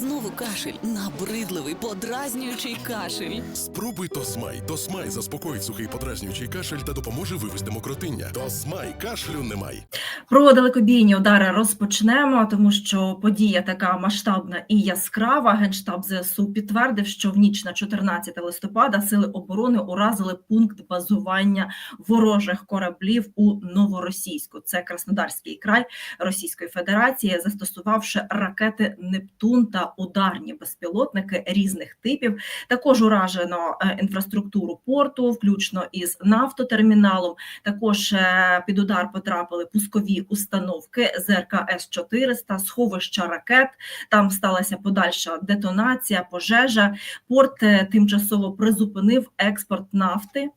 Знову кашель, набридливий, подразнюючий кашель. Спробуй Тосмай. Тосмай заспокоїть сухий подразнюючий кашель та допоможе вивести мокротиння. Тосмай кашлю немає. Про далекобійні удари розпочнемо, тому що подія така масштабна і яскрава. Генштаб ЗСУ підтвердив, що в ніч на 14 листопада сили оборони уразили пункт базування ворожих кораблів у Новоросійську. Це Краснодарський край Російської Федерації, застосувавши ракети Нептун та ударні безпілотники різних типів. Також уражено е, інфраструктуру порту, включно із нафтотерміналом. Також е, під удар потрапили пускові установки ЗРК С-400, сховища ракет. Там сталася подальша детонація, пожежа. Порт е, тимчасово призупинив експорт нафти.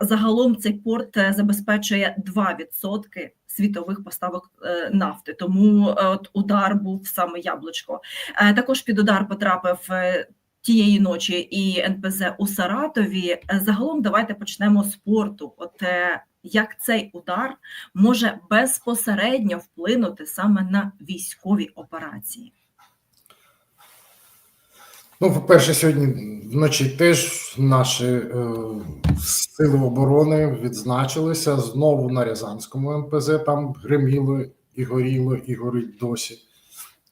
Загалом цей порт е, забезпечує 2% світових поставок е, нафти. Тому е, от удар був саме яблучко. Також під удар потрапив. Тієї ночі і НПЗ у Саратові. Загалом давайте почнемо з порту. От як цей удар може безпосередньо вплинути саме на військові операції? Ну, по-перше, сьогодні вночі теж наші е, сили оборони відзначилися знову на Рязанському МПЗ. Там гриміло і горіло, і горить досі.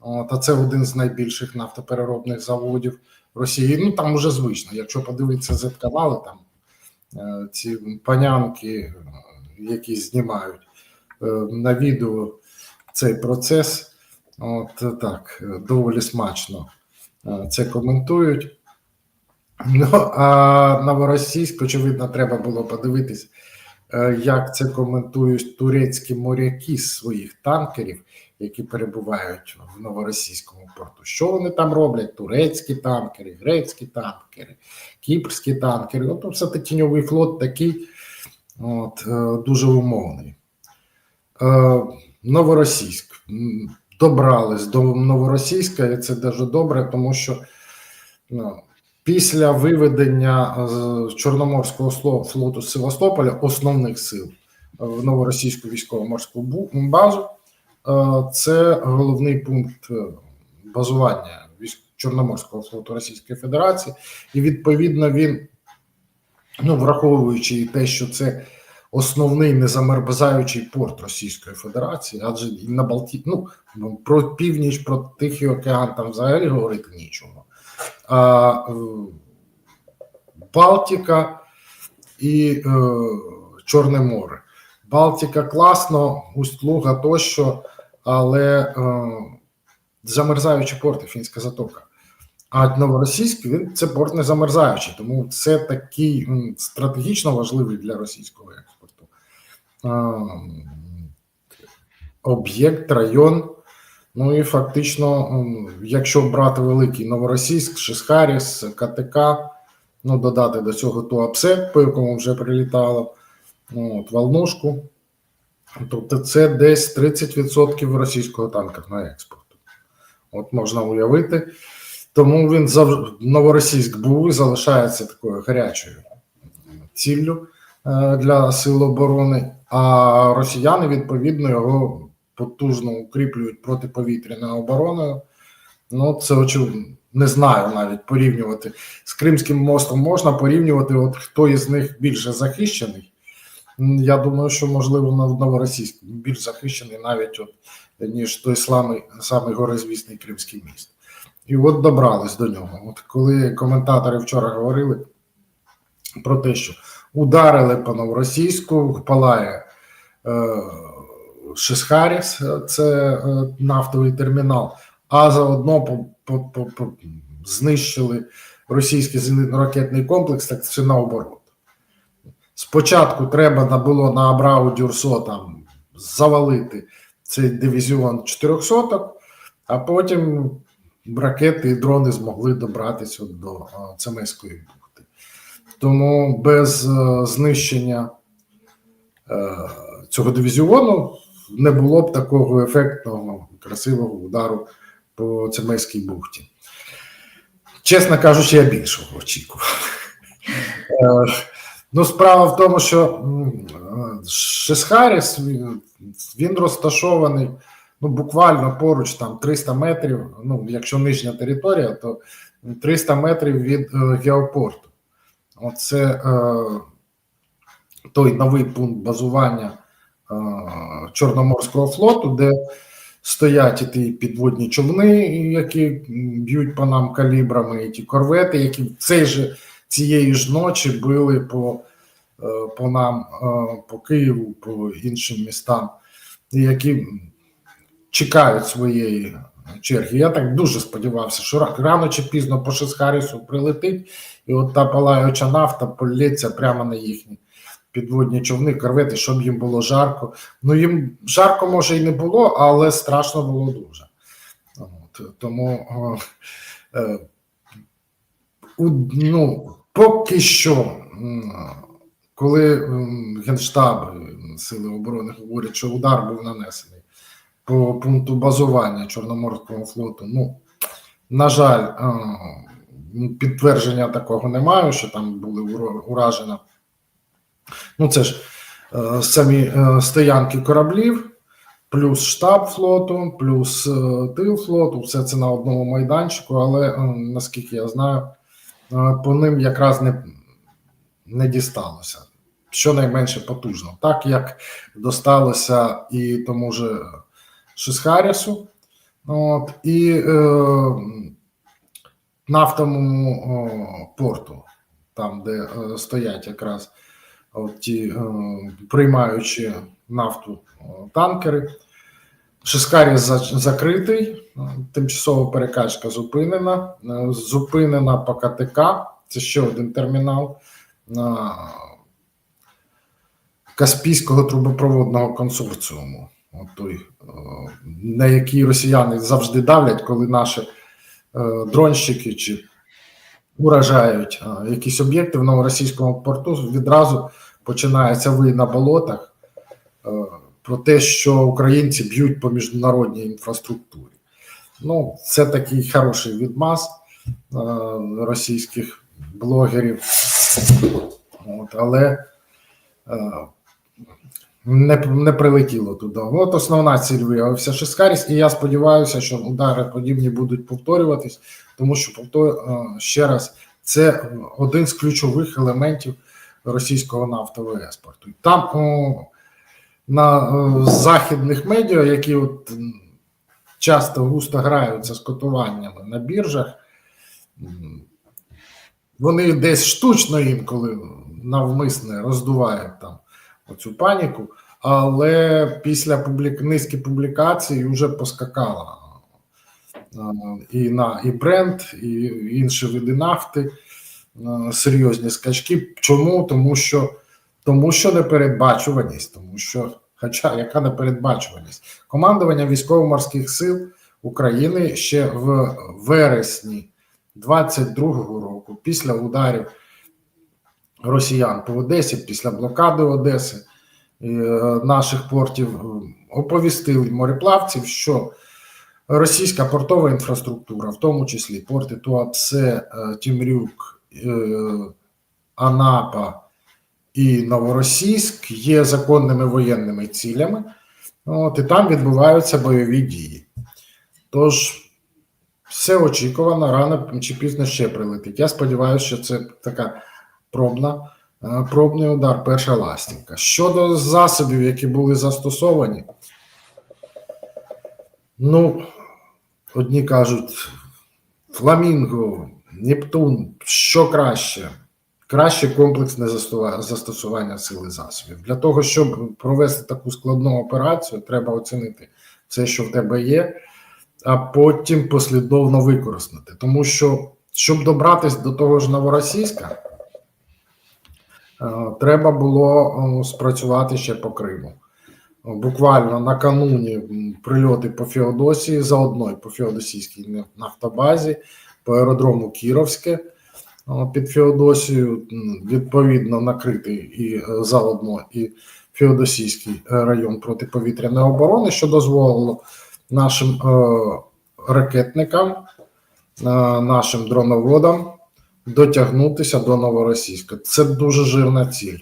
От, а це один з найбільших нафтопереробних заводів Росії. Ну там уже звично. Якщо подивитися Z-канали, там е, ці панянки, які знімають е, на відео цей процес, от так, доволі смачно це коментують. Ну, а новоросійськ, очевидно, треба було подивитись, е, як це коментують турецькі моряки з своїх танкерів, які перебувають в новоросійському порту. Що вони там роблять? Турецькі танкери, грецькі танкери, кіпрські танкери. От все це тіньовий флот такий от, е, дуже умовний. Е, Новоросійськ. Добрались до Новоросійська, і це дуже добре, тому що ну, після виведення з Чорноморського флоту з Севастополя основних сил е, в новоросійську військово-морську базу, е, це головний пункт е, базування Чорноморського флоту Російської Федерації, і відповідно він, ну враховуючи те, що це основний незамерзаючий порт Російської Федерації, адже і на Балті... ну, про північ, про Тихий океан там взагалі говорити нічого. А, е, Балтика і е, Чорне море. Балтика класно, Усть-Луга тощо, але е, замерзаючі порти, фінська затока. А новоросійськ він це порт не замерзаючий, тому це такий стратегічно важливий для російського об'єкт, район. Ну і фактично, якщо брати великий Новоросійськ, Шисхаріс, КТК, ну додати до цього ту Туапсе, по якому вже прилітало, ну, от, Волнушку, тобто це десь 30% російського танкерного експорту. От можна уявити. Тому він завжди Новоросійськ був і залишається такою гарячою ціллю е, для сил оборони, а росіяни відповідно його потужно укріплюють протиповітряною обороною. Ну, це очевидно. Не знаю навіть порівнювати з Кримським мостом можна порівнювати, от хто із них більше захищений. Я думаю, що можливо Нов- Новоросійськ більш захищений навіть от, ніж той самий, самий горизвісний Кримський міст. І от добрались до нього. От коли коментатори вчора говорили про те, що ударили по новоросійську, палає е, Шисхаріс, е, це е, нафтовий термінал, а заодно по, по, по, по, знищили російський зенітно-ракетний комплекс, так це наоборот. Спочатку треба було на Абрау Дюрсо там завалити цей дивізіон 400, а потім ракети і дрони змогли добратися до Цемеської бухти. Тому без е, знищення е, цього дивізіону не було б такого ефектного, красивого удару по Цемеській бухті. Чесно кажучи, я більшого очікував. Е, Ну, справа в тому, що е, він, розташований ну, буквально поруч, там 300 метрів, ну, якщо нижня територія, то 300 метрів від геопорту. Оце е, той новий пункт базування е, Чорноморського флоту, де стоять і ті підводні човни, які б'ють по нам калібрами, і ті корвети, які цей же цієї ж ночі били по, е, по нам, е, по Києву, по іншим містам, які чекають своєї черги. Я так дуже сподівався, що рано чи пізно по Шесхарісу прилетить, і от та палаюча нафта полється прямо на їхні підводні човни, корвети, щоб їм було жарко. Ну їм жарко може і не було, але страшно було дуже. От, тому е, е, ну, поки що, коли Генштаб Сили оборони говорять, що удар був нанесений по пункту базування Чорноморського флоту, ну, на жаль, підтвердження такого немає, що там були уро- Ну, це ж е, самі е, стоянки кораблів, плюс штаб флоту, плюс е, тил флоту, все це на одному майданчику, але е, наскільки я знаю, е, по ним якраз не, не дісталося. Щонайменше потужно, так як досталося і тому же Шисхарісу, от, і е, нафтовому порту, там, де е, стоять якраз ті е, приймаючи нафту танкери. Шискаріс закритий, е, тимчасова перекачка зупинена. Зупинена по КТК, це ще один термінал на Каспійського трубопроводного консорціуму. Той, на який росіяни завжди давлять, коли наші дронщики чи уражають е, якісь об'єкти в новоросійському порту, відразу починається ви на болотах е, про те, що українці б'ють по міжнародній інфраструктурі. Ну, це такий хороший відмаз е, російських блогерів. От, але е, не, не прилетіло туди. От основна ціль виявився Шискаріс, і я сподіваюся, що удари подібні будуть повторюватись, тому що повтор, е, ще раз, це один з ключових елементів російського нафтового експорту. Там о, на е, західних медіа, які от часто густо граються з котуваннями на біржах, вони десь штучно інколи навмисне роздувають там оцю паніку, але після публік... низки публікацій вже поскакала е, і на і бренд, і інші види нафти е, серйозні скачки. Чому? Тому що тому що непередбачуваність, тому що, хоча яка непередбачуваність? Командування військово-морських сил України ще в вересні 22-го року, після ударів росіян по Одесі, після блокади Одеси е, наших портів, е, оповістили мореплавців, що російська портова інфраструктура, в тому числі порти Туапсе, е, Тімрюк, Анапа і Новоросійськ, є законними воєнними цілями, от, і там відбуваються бойові дії. Тож, все очікувано, рано чи пізно ще прилетить. Я сподіваюся, що це така пробна, е, пробний удар, перша ластівка. Щодо засобів, які були застосовані, ну, одні кажуть, Фламінго, Нептун, що краще? Краще комплексне застосування сили засобів. Для того, щоб провести таку складну операцію, треба оцінити все, що в тебе є, а потім послідовно використати. Тому що, щоб добратися до того ж новоросійська, треба було е, спрацювати ще по Криму. Буквально накануні прильоти по Феодосії, заодно і по Феодосійській нафтобазі, по аеродрому Кіровське е, під Феодосією, відповідно накритий і е, заодно і Феодосійський е, район протиповітряної оборони, що дозволило нашим е, ракетникам, е, нашим дроноводам дотягнутися до Новоросійська. Це дуже жирна ціль.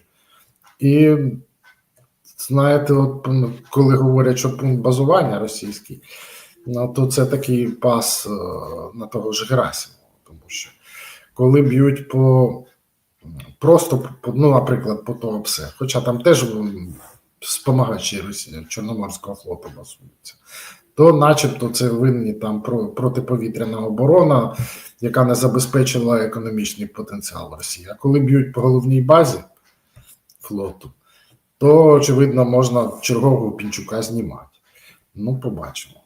І знаєте, от коли говорять, що пункт базування російський, ну то це такий пас е, на того ж Герасимова, тому що коли б'ють по просто ну, наприклад, по того все, хоча там теж спомагачі Росії Чорноморського флоту басуються, то начебто це винні там про протиповітряна оборона, яка не забезпечила економічний потенціал Росії. А коли б'ють по головній базі флоту, то очевидно можна чергового пінчука знімати. Ну, побачимо.